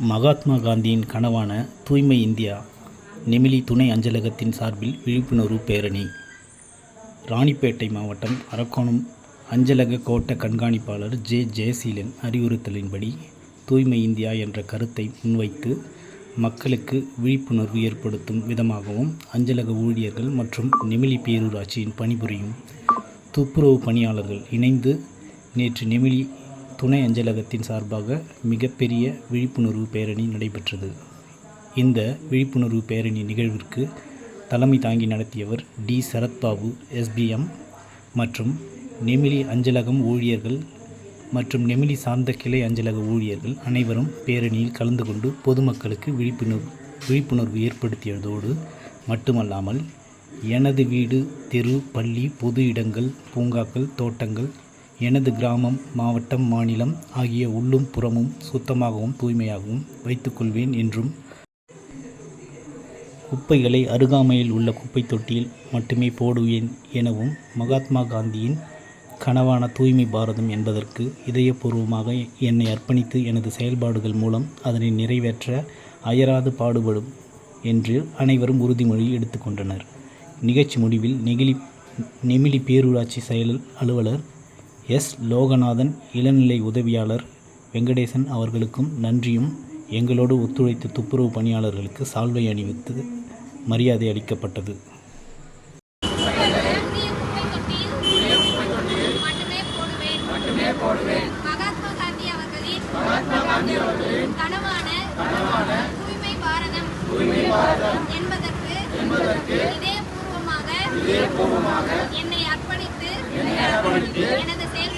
மகாத்மா காந்தியின் கனவான தூய்மை இந்தியா நெமிலி துணை அஞ்சலகத்தின் சார்பில் விழிப்புணர்வு பேரணி. ராணிப்பேட்டை மாவட்டம் அரக்கோணம் அஞ்சலக கோட்ட கண்காணிப்பாளர் ஜே. ஜெயசீலன் அறிவுறுத்தலின்படி தூய்மை இந்தியா என்ற கருத்தை முன்வைத்து மக்களுக்கு விழிப்புணர்வு ஏற்படுத்தும் விதமாகவும் அஞ்சலக ஊழியர்கள் மற்றும் நெமிலி பேரூராட்சியின் பணிபுரியும் துப்புரவு பணியாளர்கள் இணைந்து நேற்று நெமிலி துணை அஞ்சலகத்தின் சார்பாக மிகப்பெரிய விழிப்புணர்வு பேரணி நடைபெற்றது. இந்த விழிப்புணர்வு பேரணி நிகழ்விற்கு தலைமை தாங்கி நடத்தியவர் டி. சரத்பாபு எஸ்பிஎம் மற்றும் நெமிலி அஞ்சலகம் ஊழியர்கள் மற்றும் நெமிலி சார்ந்த கிளை அஞ்சலக ஊழியர்கள் அனைவரும் பேரணியில் கலந்து கொண்டு பொதுமக்களுக்கு விழிப்புணர்வு விழிப்புணர்வு ஏற்படுத்தியதோடு மட்டுமல்லாமல் எனது வீடு தெரு பள்ளி பொது இடங்கள் பூங்காக்கள் தோட்டங்கள் எனது கிராமம் மாவட்டம் மாநிலம் ஆகிய உள்ளும் புறமும் சுத்தமாகவும் தூய்மையாகவும் வைத்துக்கொள்வேன் என்றும் குப்பைகளை அருகாமையில் உள்ள குப்பை தொட்டியில் மட்டுமே போடுவேன் எனவும் மகாத்மா காந்தியின் கனவான தூய்மை பாரதம் என்பதற்கு இதயபூர்வமாக என்னை அர்ப்பணித்து எனது செயல்பாடுகள் மூலம் அதனை நிறைவேற்ற அயராது பாடுபடும் என்று அனைவரும் உறுதிமொழி எடுத்துக்கொண்டனர் நிகழ்ச்சி முடிவில் நெகிழி நெமிலி பேரூராட்சி செயல் அலுவலர் எஸ். லோகநாதன் இளநிலை உதவியாளர் வெங்கடேசன் அவர்களுக்கும் நன்றியும் எங்களோடு ஒத்துழைத்த துப்புரவு பணியாளர்களுக்கு சால்வை அணிவித்து மரியாதை அளிக்கப்பட்டது. என்பதற்கு என்னை எனது செயல்